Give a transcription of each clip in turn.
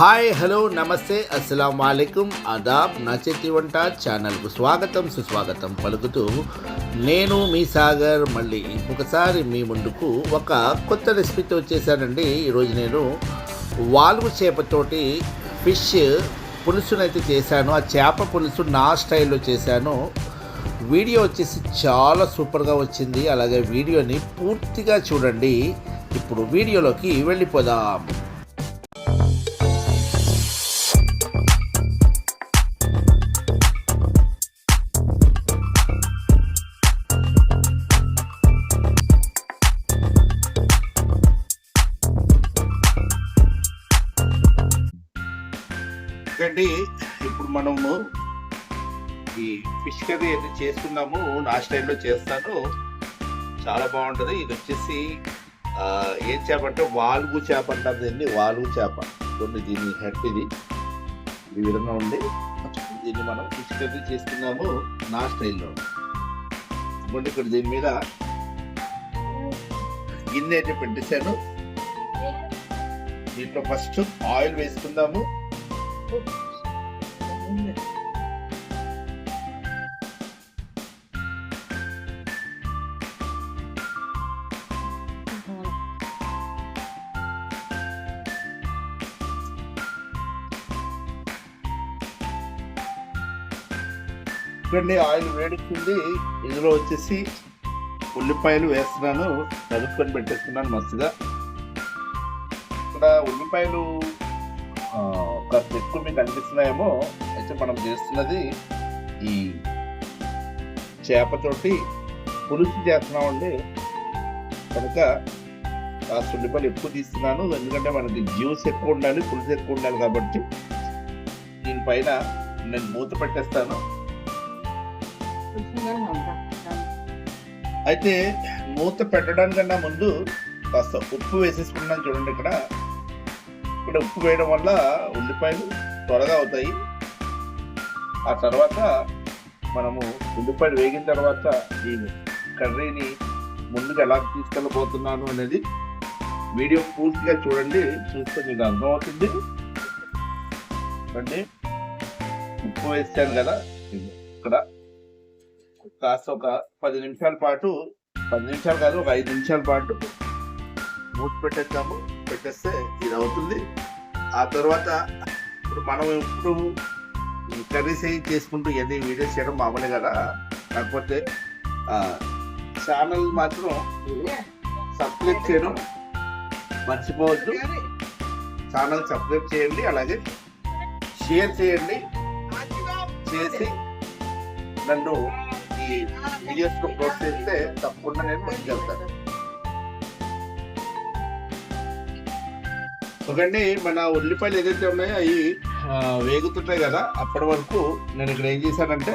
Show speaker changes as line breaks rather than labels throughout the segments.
Hi hello నమస్తే అస్సలం వాలేకుమ్ అదాబ్ నా చేతి వంట ఛానల్కు స్వాగతం సుస్వాగతం పలుకుతూ నేను మీ సాగర్. మళ్ళీ ఇంకొకసారి మీ ముందుకు ఒక కొత్త రెసిపీతో వచ్చేసానండి. ఈరోజు నేను వాల్గు చేపతోటి ఫిష్ పులుసునైతే చేశాను. ఆ చేప పులుసు నా స్టైల్లో చేశాను. వీడియో వచ్చేసి చాలా సూపర్గా వచ్చింది. అలాగే వీడియోని పూర్తిగా చూడండి. ఇప్పుడు వీడియోలోకి వెళ్ళిపోదాం. మనము ఈ ఫిష్ కర్రీ అయితే చేస్తున్నాము నా స్టైల్లో చేస్తాను. చాలా బాగుంటుంది. ఇది వచ్చేసి ఏం చేప అంటే వాల్గు చేప అంటారు దీన్ని. వాల్గు చేప. చూడండి దీని హెడ్ ఇది. ఈ విధంగా ఉంది. దీన్ని మనం ఫిష్ కర్రీ చేస్తున్నాము నా స్టైల్లో. ఇదిగోండి ఇక్కడ దీని మీద. గిన్నె అయితే పెట్టేశాను. దీంట్లో ఫస్ట్ ఆయిల్ వేసుకుందాము. చూడండి ఆయిల్ వేడుతుంది ఇందులో వచ్చేసి ఉల్లిపాయలు వేస్తున్నాను. కలుపుకొని పెట్టేస్తున్నాను మస్తుగా. ఇక్కడ ఉల్లిపాయలు ఒక ఎక్కువ మీకు అనిపిస్తున్నాయేమో అయితే మనం చేస్తున్నది ఈ చేపతోటి పులుసు చేస్తున్నామండి. కనుక ఆ ఉల్లిపాయలు ఎక్కువ తీస్తున్నాను. ఎందుకంటే మనకి జ్యూస్ ఎక్కువ ఉండాలి పులుసు ఎక్కువ ఉండాలి కాబట్టి దీనిపైన నేను మూత పెట్టేస్తాను. అయితే మూత పెట్టడానికన్నా ముందు కాస్త ఉప్పు వేసేసుకున్నాను చూడండి ఇక్కడ. ఇక్కడ ఉప్పు వేయడం వల్ల ఉల్లిపాయలు త్వరగా అవుతాయి. ఆ తర్వాత మనము ఉల్లిపాయలు వేగిన తర్వాత ఈ కర్రీని ముందుకు ఎలా తీసుకెళ్ళబోతున్నాను అనేది వీడియో పూర్తిగా చూడండి. చూస్తే మీకు అర్థమవుతుంది. అంటే ఉప్పు వేస్తాను కదా. ఇక్కడ కాస్త ఒక పది నిమిషాల పాటు పది నిమిషాలు కాదు ఒక ఐదు నిమిషాల పాటు మూత పెట్టేస్తాము పెట్టేస్తే ఇది అవుతుంది ఆ తర్వాత ఇప్పుడు మనం ఇప్పుడు కర్రీస్ ఏం చేసుకుంటూ ఎన్ని వీడియోస్ చేయడం మామూలే కదా. కాకపోతే ఛానల్ మాత్రం సబ్స్క్రైబ్ చేయడం మర్చిపోవద్దు. ఛానల్ సబ్స్క్రైబ్ చేయండి అలాగే షేర్ చేయండి. చేసి నన్ను ఈ వీడియోస్ ప్రోత్సహిస్తే తప్పకుండా నేను ముందుకెళ్తాను ఒకండి మన ఉల్లిపాయలు ఏదైతే ఉన్నాయో అవి వేగుతుంటాయి కదా అప్పటి వరకు నేను ఇక్కడ ఏం చేశానంటే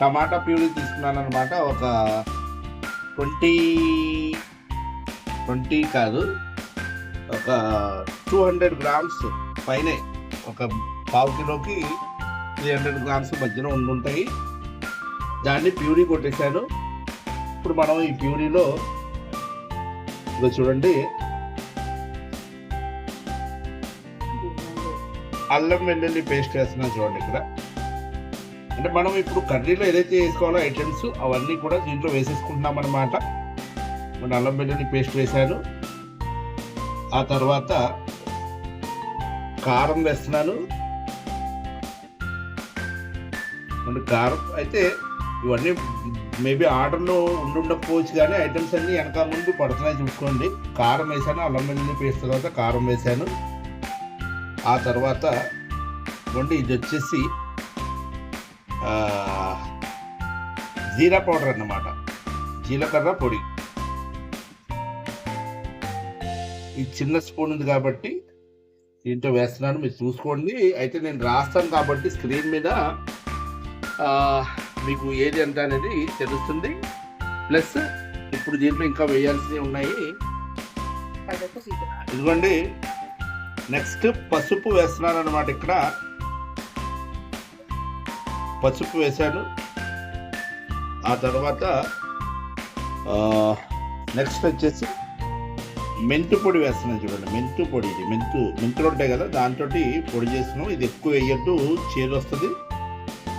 టమాటా ప్యూరీ తీసుకున్నాను అనమాట ఒక ట్వంటీ ట్వంటీ కాదు ఒక టూ హండ్రెడ్ గ్రామ్స్ పైనే ఒక పావు కిలోకి త్రీ హండ్రెడ్ గ్రామ్స్ మధ్యన ఉండుంటాయి. దాన్ని ప్యూరీ కొట్టేశాను. ఇప్పుడు మనం ఈ ప్యూరీలో ఇదిగో చూడండి అల్లం వెల్లుల్లి పేస్ట్ వేస్తున్నాం చూడండి ఇక్కడ. అంటే మనం ఇప్పుడు కర్రీలో ఏదైతే వేసుకోవాలో ఐటమ్స్ అవన్నీ కూడా దీంట్లో వేసేసుకుంటున్నాం అనమాట మన అల్లం వెల్లుల్లి పేస్ట్ వేశాను. ఆ తర్వాత కారం వేస్తున్నాను. మన కారం అయితే ఇవన్నీ మేబీ ఆర్డర్లో ఉండుండకపోవచ్చు కానీ ఐటమ్స్ అన్నీ వెనక ముందు పడుతున్నాయి చూసుకోండి. కారం వేసాను అల్లం వెల్లుల్లి పేస్ట్ తర్వాత కారం వేసాను ఆ తర్వాత వండి ఇది వచ్చేసి జీరా పౌడర్ అన్నమాట. జీలకర్ర పొడి. ఈ చిన్న స్పూన్ ఉంది కాబట్టి దీంట్లో వేస్తున్నాను. మీరు చూసుకోండి. అయితే నేను రాస్తాను కాబట్టి స్క్రీన్ మీద మీకు ఏది ఎంత అనేది తెలుస్తుంది. ప్లస్ ఇప్పుడు దీంట్లో ఇంకా వేయాల్సినవి ఉన్నాయి. ఇదిగోండి. నెక్స్ట్ పసుపు వేస్తున్నాను అనమాట ఇక్కడ. పసుపు వేశాను. ఆ తర్వాత నెక్స్ట్ వచ్చేసి మెంతు పొడి వేస్తున్నాను చూడండి. మెంతు పొడి ఇది. మెంతు మెంతులు ఉంటాయి కదా దాంతో పొడి చేస్తున్నాం. ఇది ఎక్కువ వేయద్దు చేదు వస్తుంది.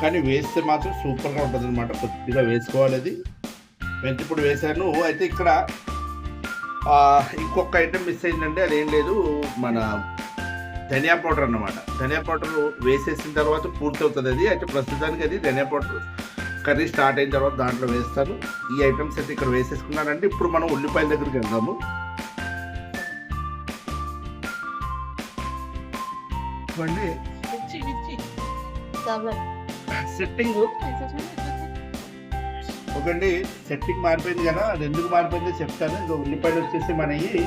కానీ వేస్తే మాత్రం సూపర్గా ఉంటుంది అనమాట కొద్దిగా వేసుకోవాలి అది. మెంతు పొడి వేసాను అయితే ఇక్కడ ఇంకొక ఐటెం మిస్ అయిందంటే అదేం లేదు. మన ధనియా పౌడర్ అన్నమాట. ధనియా పౌడర్ వేసేసిన తర్వాత పూర్తి అవుతుంది అది. అయితే ప్రస్తుతానికి అది ధనియా పౌడర్ కర్రీ స్టార్ట్ అయిన తర్వాత దాంట్లో వేస్తాను ఈ ఐటమ్స్ అయితే ఇక్కడ వేసేసుకున్నానంటే ఇప్పుడు మనం ఉల్లిపాయల దగ్గరికి వెళ్దాము. సెట్టింగ్. ఒకటి సెట్టింగ్ మారిపోయింది కదా. అది ఎందుకు మారిపోయిందో చెప్తాను. ఇంకా ఉల్లిపాయలు వచ్చేసి మనవి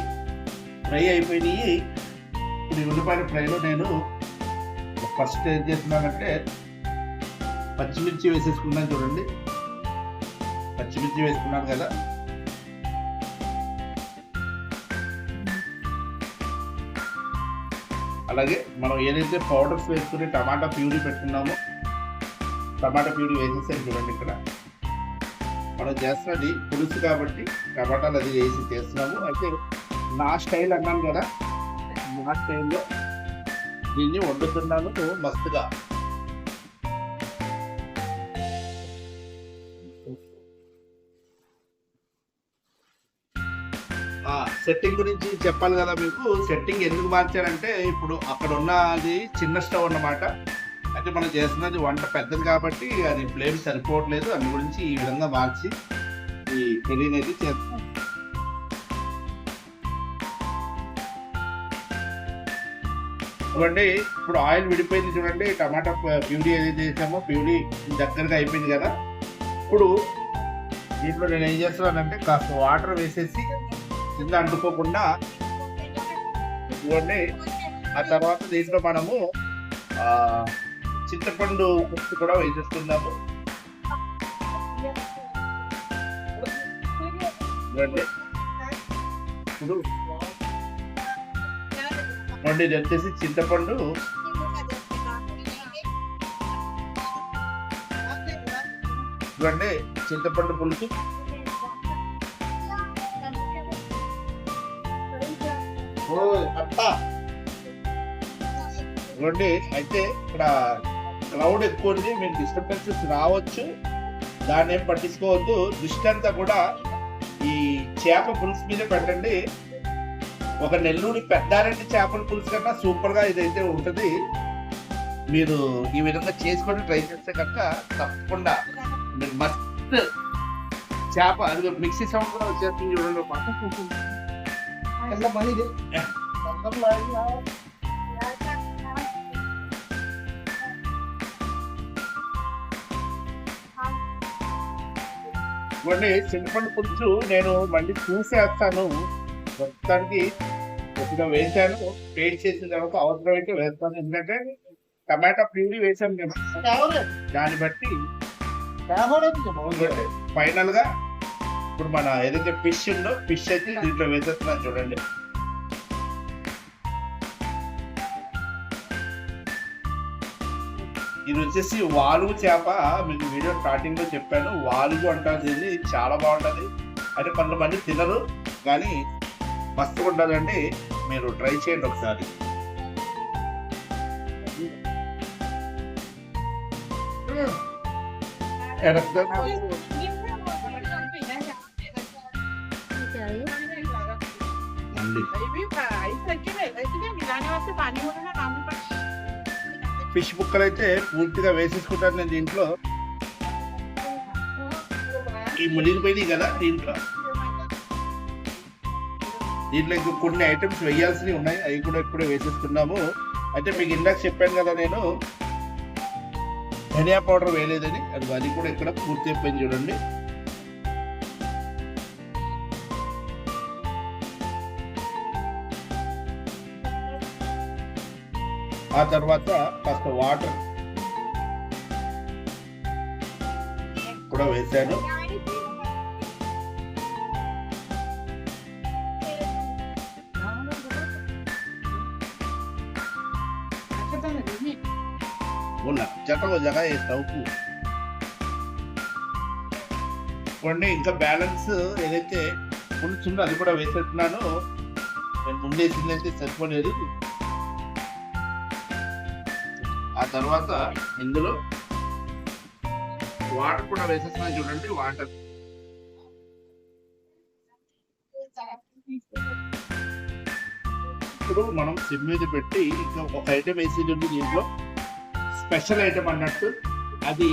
ఫ్రై అయిపోయినాయి. ఇప్పుడు ఈ ఉల్లిపాయల ఫ్రైలో నేను ఫస్ట్ ఏం చేస్తున్నానంటే పచ్చిమిర్చి వేసేసుకున్నాను చూడండి. పచ్చిమిర్చి వేసుకున్నాను కదా. అలాగే మనం ఏదైతే పౌడర్స్ వేసుకుని టమాటా ప్యూరీ పెట్టుకున్నామో టమాటా ప్యూరీ వేసేసాను చూడండి ఇక్కడ. మనం చేస్తున్నది పులుసు కాబట్టి టమాటాలు అది వేసి చేస్తున్నాము. అయితే నా స్టైల్ అన్నాను కదా నా స్టైల్లో దీన్ని వండుతున్నాను మస్తుగా. సెట్టింగ్ గురించి చెప్పాలి కదా మీకు. సెట్టింగ్ ఎందుకు మార్చారంటే ఇప్పుడు అక్కడ ఉన్నది చిన్న స్టవ్ అన్నమాట. అయితే మనం చేస్తున్నది వంట పెద్దది కాబట్టి అది ఫ్లేమ్ సరిపోవట్లేదు. అందు గురించి ఈ విధంగా మార్చి ఈ కర్రీ అనేది చేస్తాం చూడండి ఇప్పుడు ఆయిల్ విడిపోయింది చూడండి టమాటా ప్యూరీ ఏదైతే చేసామో ప్యూరీ దగ్గరగా అయిపోయింది కదా. ఇప్పుడు దీంట్లో నేను ఏం చేస్తున్నానంటే కాస్త వాటర్ వేసేసి కింద అంటుకోకుండా చూడండి ఆ తర్వాత దీంట్లో మనము చింతపండు ముక్కు కూడా వేసేస్తున్నాము చూడండి ఇప్పుడు అండ్ ఇది వచ్చేసి చింతపండు. ఇవ్వండి చింతపండు పులుసు. ఇవ్వండి అయితే ఇక్కడ క్లౌడ్ ఎక్కువ ఉంది మీకు డిస్టర్బెన్సెస్ రావచ్చు. దాన్ని ఏం పట్టించుకోవద్దు. దృష్టి అంతా కూడా ఈ చేప పులుసు మీద పెట్టండి. ఒక నెల్లూరి పెద్దారెడ్డి చేపల పులుసు కన్నా సూపర్గా ఇదైతే ఉంటుంది. మీరు ఈ విధంగా చేసుకొని ట్రై చేస్తే కనుక తప్పకుండా మీరు మస్త్ చేప అది మిక్సీ సౌండ్ కూడా వచ్చేస్తుంది చూడండి మాట. ఇవన్నీ చింతపండు పులుసు నేను మళ్ళీ చూసేస్తాను. ప్రస్తుతానికి కొద్దిగా వేసాను టేస్ట్ చేసిన తర్వాత అవసరం అయితే వేస్తాను. ఎందుకంటే టమాటా ప్యూరీ వేసాను కదా దాన్ని బట్టి ఫైనల్గా ఇప్పుడు మన ఏదైతే ఫిష్ ఉందో ఫిష్ అయితే దీంట్లో వేసేస్తున్నాను చూడండి. ఇది వచ్చేసి వాలుగు చేప. మీకు వీడియో స్టార్టింగ్లో చెప్పాను. వాలుగు అంటారు చాలా బాగుంటది. అంటే కొంతమంది తినరు. కానీ మస్తు ఉండాలండి. మీరు ట్రై చేయండి ఒకసారి. ఫిష్ బుక్కలు అయితే పూర్తిగా వేసేసుకుంటాను నేను దీంట్లో. ఈ మునిగిపోయింది కదా దీంట్లో. దీంట్లో ఇంకా కొన్ని ఐటమ్స్ వేయాల్సినవి ఉన్నాయి. అవి కూడా ఇప్పుడే వేసేస్తున్నాము. అయితే మీకు ఇందాక చెప్పాను కదా నేను ధనియా పౌడర్ వేయలేదని. అది అది కూడా ఇక్కడ పూర్తి అయిపోయింది చూడండి. ఆ తర్వాత కాస్త వాటర్ కూడా వేసాను జత ఓ జగ వేస్తావు కొన్ని ఇంకా బ్యాలెన్స్ ఏదైతే పులుసు ఉందో అది కూడా వేసేస్తున్నాను నేను ముందేసింది అయితే సరిపోలేదు. ఆ తర్వాత ఇందులో వాటర్ కూడా వేసేస్తున్నాను చూడండి వాటర్. ఇప్పుడు మనం సిమ్ మీద పెట్టి ఇంకా ఒక ఐటమ్ వేసేది ఉంది దీంట్లో స్పెషల్ ఐటమ్ అన్నట్టు. అది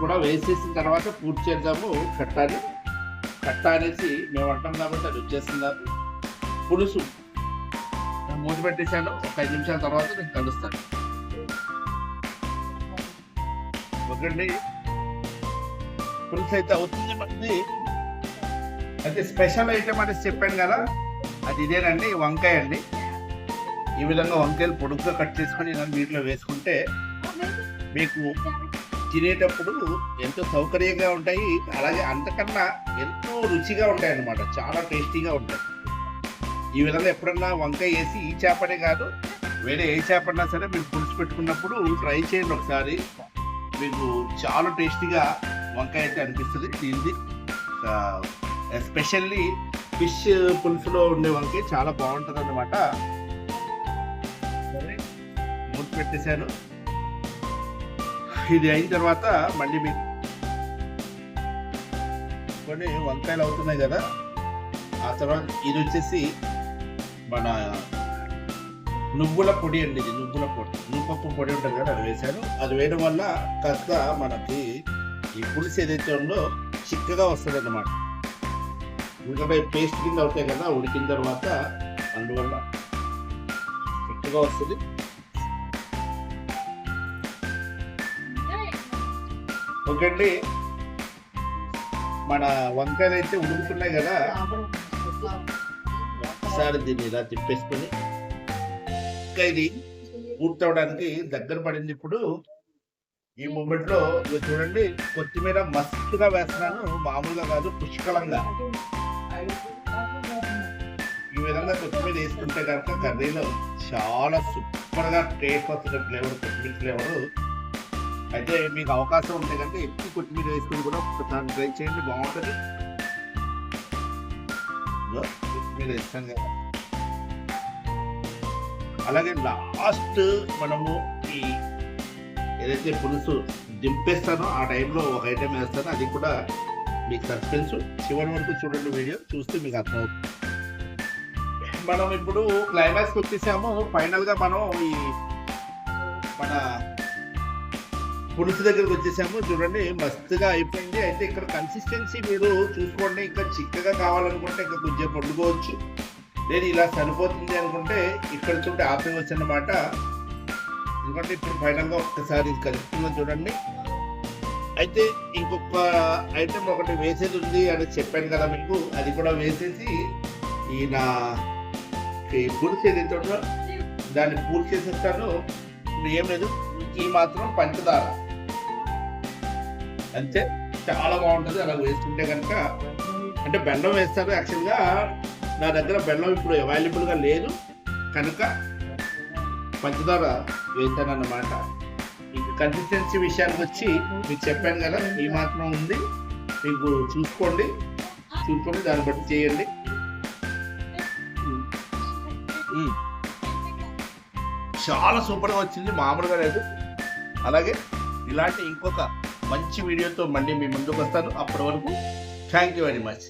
కూడా వేసేసిన తర్వాత పూర్తి చేద్దాము కట్టాలి. కట్ట అనేసి మేము అంటాం కాబట్టి అది వచ్చేస్తున్నారు. పులుసు. మూత పెట్టేశాను. ఒక ఐదు నిమిషాల తర్వాత నేను కలుస్తాను. ఒకండి పులుసు అయితే అవుతుంది మనది. అయితే స్పెషల్ ఐటెం అనేసి చెప్పాను కదా అది ఇదేనండి వంకాయ అండి. ఈ విధంగా వంకాయలు పొడుగ్గా కట్ చేసుకొని ఇలా నీటిలో వేసుకుంటే మీకు తినేటప్పుడు ఎంతో సౌకర్యంగా ఉంటాయి అలాగే అంతకన్నా ఎంతో రుచిగా ఉంటాయి అన్నమాట చాలా టేస్టీగా ఉంటాయి. ఈ విధంగా ఎప్పుడన్నా వంకాయ వేసి ఈ చేపనే కాదు వేరే ఏ చేపన్నా సరే మీరు పులుసు పెట్టుకున్నప్పుడు ట్రై చేయండి ఒకసారి. మీకు చాలా టేస్టీగా వంకాయ అయితే అనిపిస్తుంది దీనిది ఎస్పెషల్లీ ఫిష్ పులుసులో ఉండే వంకాయ చాలా బాగుంటుంది అన్నమాట మూత పెట్టేశాను. ఇది అయిన తర్వాత మళ్ళీ మీకు కొన్ని వంకాయలు అవుతున్నాయి కదా ఆ తర్వాత ఇది వచ్చేసి మన నువ్వుల పొడి అండి ఇది నువ్వుల పొడి. నువ్వుపప్పు పొడి ఉంటుంది కదా అది వేశాను అది వేయడం వల్ల కాస్త మనకి ఈ పులుసు ఏదైతే ఉందో చిక్కగా వస్తుంది అన్నమాట ఎందుకంటే పేస్ట్ కింద అవుతాయి కదా ఉడికిన తర్వాత అందువల్ల చిక్కగా వస్తుంది. ఓకే అండి మన వంకాయలు అయితే ఉడుకుతున్నాయి కదా. ఒకసారి దీన్ని ఇలా తిప్పేసుకొని ఇంకా ఇది పూర్తవడానికి దగ్గర పడింది ఇప్పుడు. ఈ మూమెంట్లో చూడండి కొత్తిమీర మస్తుగా వేస్తున్నాను మామూలుగా కాదు పుష్కలంగా. ఈ విధంగా కొత్తిమీర వేసుకుంటే కనుక కర్రీలో చాలా సూపర్గా టేస్ట్ వస్తుంది ఫ్లేవర్ కొత్తిమీర ఫ్లేవర్. అయితే మీకు అవకాశం ఉంటే కనుక ఎక్కువ కొత్తిమీర వేసుకుని కూడా దాన్ని ట్రై చేయండి బాగుంటుంది. మీరు కొత్తిమీర ఇస్తాం కదా. అలాగే లాస్ట్ మనము ఈ ఏదైతే పులుసు దింపేస్తానో ఆ టైంలో ఒక ఐటెం వేస్తానో అది కూడా మీకు సస్పెన్స్ చివరి వరకు చూడండి వీడియో చూస్తే మీకు అర్థమవుతుంది. మనం ఇప్పుడు క్లైమాక్స్ వచ్చేసాము ఫైనల్గా మనం ఈ మన పులుసు దగ్గరకు వచ్చేసాము. చూడండి మస్తుగా అయిపోయింది. అయితే ఇక్కడ కన్సిస్టెన్సీ మీరు చూసుకోండి. ఇంకా చిక్కగా కావాలనుకుంటే ఇంకా కొంచెం పండుకోవచ్చు. లేదు ఇలా సరిపోతుంది అనుకుంటే ఇక్కడ చూడండి ఆపేయవచ్చు అన్నమాట. ఎందుకంటే ఇప్పుడు ఫైనల్గా ఒక్కసారి ఇది చూడండి. అయితే ఇంకొక ఐటెం ఒకటి వేసేది ఉంది అని చెప్పాను కదా మీకు. అది కూడా వేసేసి ఈయన పూర్తి పులుసు ఏదైతే ఉందో దాన్ని పూర్తి చేసేస్తాను. ఇప్పుడు ఏం లేదు ఈ మాత్రం పంచదార. అంతే. చాలా బాగుంటుంది. అలా వేసుకుంటే కనుక అంటే బెల్లం వేస్తారు. యాక్చువల్గా నా దగ్గర బెల్లం ఇప్పుడు అవైలబుల్గా లేదు. కనుక పంచదార వేసాను అన్నమాట ఇంకా కన్సిస్టెన్సీ విషయానికి వచ్చి మీకు చెప్పాను కదా ఈ మాత్రం ఉంది. మీకు చూసుకోండి. చూసుకొని దాన్ని బట్టి చేయండి. చాలా సూపర్గా వచ్చింది. మామూలుగా లేదు. అలాగే ఇలాంటి ఇంకొక మంచి వీడియోతో మళ్ళీ మీ ముందుకు వస్తాను. అప్పటి వరకు థ్యాంక్ యూ వెరీ మచ్